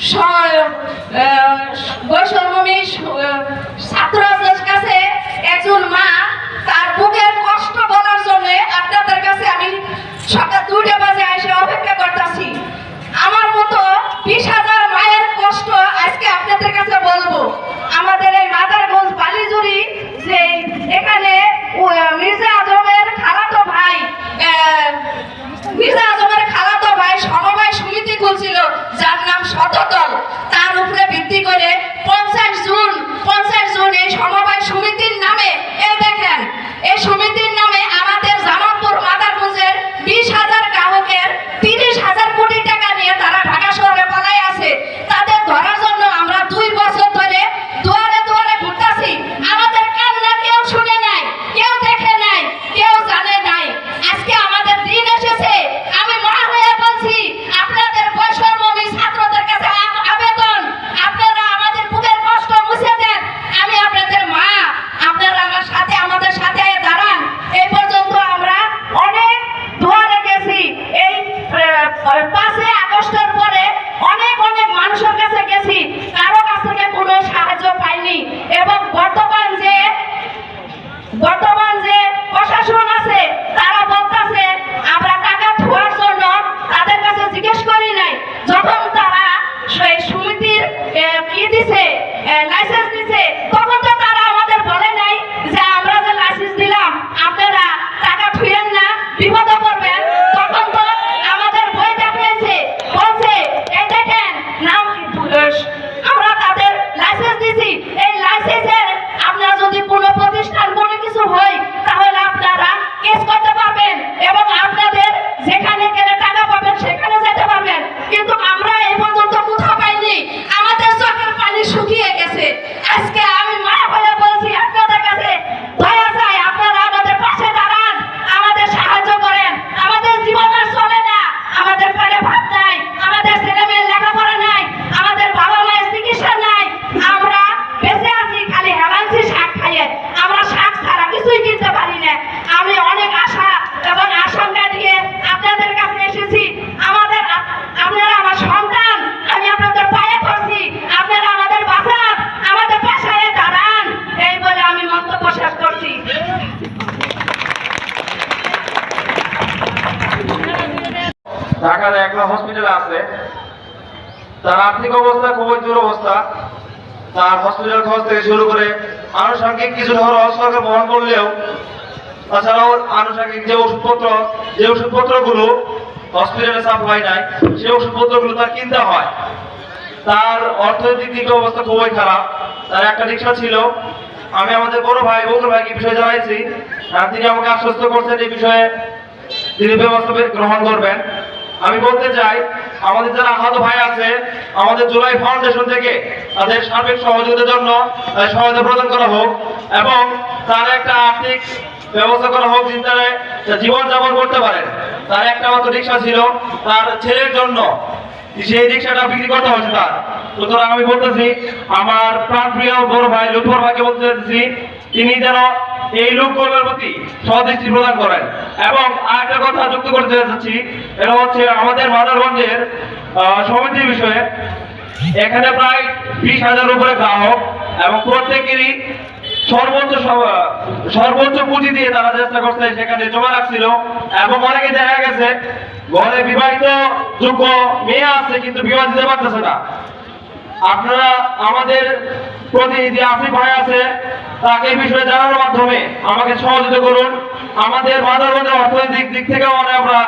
স- আহ, বৈষম্যমী licence ঢাকার একটা hospital আছে। তার আর্থিক অবস্থা খুবই দুরবস্থা। তার হসপিটাল খরচ থেকে শুরু করে আনুষঙ্গিক কিছু সরকার বহন করলেও, তাছাড়াও আনুষঙ্গিক যে ওষুধপত্র, যে ওষুধপত্রগুলো হসপিটালে সাপ্লাই নাই, সেই ওষুধপত্রগুলো তার কিনতে হয়। তার অর্থনৈতিক অবস্থা খুবই খারাপ। তার একটা রিক্সা ছিল আমি আমাদের বড় ভাই বকুল ভাইকে বিষয়ে জানাইছি। আর তিনি আমাকে আশ্বস্ত করছেন এই বিষয়ে তিনি ব্যবস্থা গ্রহণ করবেন। আমি বলতে চাই, আমাদের যারা আহত ভাই আছে, আমাদের জুলাই ফাউন্ডেশন থেকে তাদের সার্বিক সহযোগিতার জন্য সহায়তা প্রদান করা হোক এবং তার একটা আর্থিক ব্যবস্থা করা হোক যিনি তারা জীবন যাপন করতে পারেন। তার একটা মাত্র রিক্সা ছিল, তার ছেলের জন্য। সেই রিক্সাটা বিক্রি করতে হচ্ছে তার। সুতরাং আমি বলতেছি, আমার প্রাণপ্রিয় বড় ভাই লুৎফর ভাইকে বলতে চাইছি তিনি যেন এই লোকগুলোর প্রতি সদৃষ্টি প্রদান করেন। এবং আরেকটা কথা যুক্ত করতে চাচ্ছি এটা হচ্ছে আমাদের মাদারগঞ্জের সমিতির বিষয়ে। এখানে প্রায় বিশ হাজার উপরে গ্রাহক এবং প্রত্যেকেরই সর্বোচ্চ সর্বোচ্চ পুঁজি দিয়ে তারা চেষ্টা করছে সেখানে জমা রাখছিল এবং অনেকে দেখা গেছে, ঘরে বিবাহিত যোগ্য মেয়ে আছে কিন্তু বিবাহ দিতে পারতেছে না। আপনারা আমাদের প্রতিনিধি আসিফ ভাই আছে, তাকে বিষয়ে জানার মাধ্যমে আমাকে সহযোগিতা করুন। আমাদের মাদারগঞ্জের অর্থনৈতিক দিক থেকে আমরা